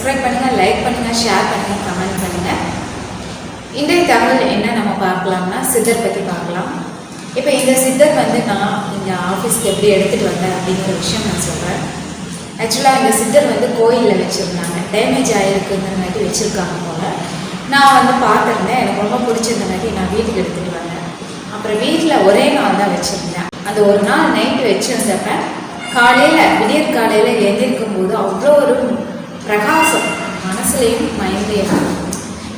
Subscribe பண்ணுங்கள் like பண்ணுங்கள் share பண்ணுங்கள் கமெண்ட் பண்ணுங்கள் இன்றைய தகவல் என்ன நம்ம பார்க்கலாம்னா சித்தர் பற்றி பார்க்கலாம். இப்போ இந்த சித்தர் வந்து நான் இந்த ஆஃபீஸ்க்கு எப்படி எடுத்துகிட்டு வந்தேன் அப்படிங்கிற விஷயம் நான் சொல்கிறேன் ஆக்சுவலாக இந்த சித்தர் வந்து கோயிலில் வச்சுருந்தாங்க. டேமேஜ் ஆகிருக்குங்கிறங்காட்டி வச்சுருக்காங்க போல். நான் வந்து பார்த்துருந்தேன். எனக்கு ரொம்ப பிடிச்சிருந்த பிடிச்சிருந்தங்காட்டி நான் வீட்டுக்கு எடுத்துகிட்டு வந்தேன். அப்புறம் வீட்டில் ஒரே நாள் தான் வச்சுருந்தேன். அந்த ஒரு நாள் நைட்டு வச்சுருந்தப்ப காலையில் விடியற் காலையில் எழுந்திருக்கும் போது அவ்வளோ ஒரு பிரகாசம் மனசுலையும் மைண்ட்லேயும்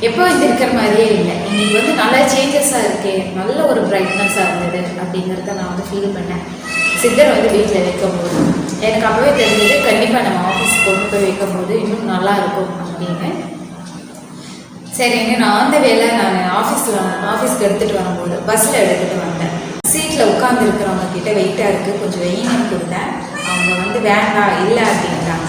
எப்போ இது இருக்கிற மாதிரியே இல்லை. இன்னைக்கு வந்து நல்ல சேஞ்சஸாக இருக்கே நல்ல ஒரு பிரைட்னஸாக இருந்தது அப்படிங்கிறத நான் வந்து ஃபீல் பண்ணேன். சித்தர் வந்து வீட்டில் வைக்கும்போது. எனக்கு அப்போவே தெரிஞ்சது கண்டிப்பாக நம்ம ஆஃபீஸ் கொண்டு போய் வைக்கும்போது இன்னும் நல்லா இருக்கும் அப்படின்னு. சரிங்க நான் அந்த வேலை நான் ஆஃபீஸில் ஆஃபீஸ்க்கு எடுத்துகிட்டு வரும்போது பஸ்ஸில் எடுத்துகிட்டு வந்தேன். சீட்டில் உட்காந்துருக்கிறவங்க கிட்டே கிட்ட வெயிட்டாக இருக்குது கொஞ்சம் வெயின்னு கொடுத்தேன். அவங்க வந்து வேண்டாம் இல்லை அப்படின்ட்டாங்க.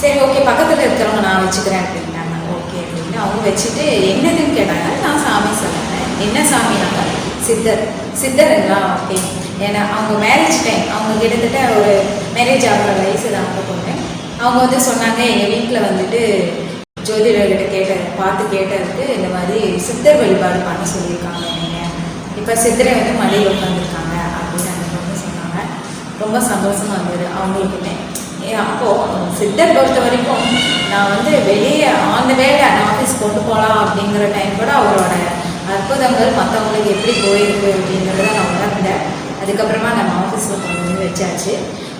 சரி ஓகே பக்கத்தில் இருக்கிறவங்க நான் வச்சுக்கிறேன் அப்படின்னாங்க. ஓகே அப்படின்னு அவங்க வச்சுட்டு என்னதுன்னு கேட்டாங்க. நான் சாமி சொன்னேன் என்ன சாமி? நாங்கள் சித்தர். சித்தருங்களா ஓகே ஏன்னா அவங்க மேரேஜ் டைம் அவங்க கிட்டத்தட்ட ஒரு மேரேஜ் ஆகிற வயசு தான் அவங்க பொண்ணு. அவங்க வந்து சொன்னாங்க எங்கள் வீட்டில் வந்துட்டு ஜோதிடர்கிட்ட கேட்ட பார்த்து கேட்டதுக்கு இந்த மாதிரி சித்தர் வழிபாடு பண்ண சொல்லியிருக்காங்க நீங்கள் இப்போ சித்தரை வந்து மலையில் உட்காந்துருக்காங்க அப்படின்னு அந்த பொண்ணு சொன்னாங்க. ரொம்ப சந்தோஷமாக இருந்தது அவங்களுக்குமே. அப்போது சித்தர் பொறுத்த வரைக்கும் நான் வந்து வெளியே ஆன் வேலை நான் ஆஃபீஸ் கொண்டு போகலாம் அப்படிங்கிற டைம் கூட அவரோட அற்புதங்கள் மற்றவங்களுக்கு எப்படி போயிருக்கு அப்படிங்கிறத நான் உணர்ந்தேன். அதுக்கப்புறமா நம்ம ஆஃபீஸில் கொண்டு வந்து வச்சாச்சு.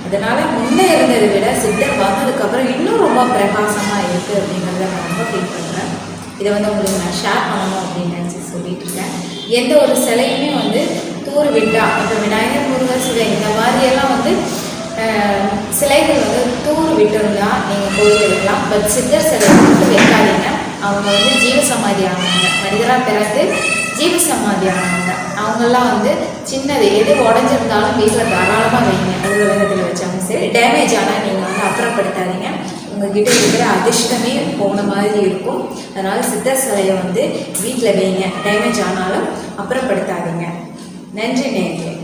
அதனால் முன்னே இருந்ததை விட சித்தர் வந்ததுக்கப்புறம் இன்னும் ரொம்ப பிரகாசமாக இருக்குது அப்படிங்கிறத நான் ரொம்ப ஃபீல் பண்ணுறேன் இதை வந்து உங்களுக்கு நான் ஷேர் பண்ணணும் அப்படின்னு நினச்சி சொல்லிட்டு இருக்கேன். எந்த ஒரு சிலையுமே வந்து தூர் விட்டா இப்போ விநாயகர் முருகர் சிலை இந்த மாதிரியெல்லாம் சிலைகள் வந்து தூர் விட்டுருந்தா நீங்கள் கோயில் எடுக்கலாம் பட் சித்தர் சிலை வந்து வைக்காதீங்க. அவங்க வந்து ஜீவசமாதி ஆனவங்க. மனிதராக பிறந்து ஜீவசமாதி ஆனவங்க. அவங்கெல்லாம் வந்து சின்னது எது உடஞ்சிருந்தாலும் வீட்டில் தாராளமாக வைங்க. உலகத்தில் வச்சாலும் சரி டேமேஜ் ஆனால் நீங்கள் வந்து அப்புறப்படுத்தாதீங்க. உங்ககிட்ட இருக்கிற அதிர்ஷ்டமே போன மாதிரி இருக்கும். அதனால் சித்தர் சிலையை வந்து வீட்டில் வைங்க. டேமேஜ் ஆனாலும் அப்புறப்படுத்தாதீங்க. நன்றி நேர்களே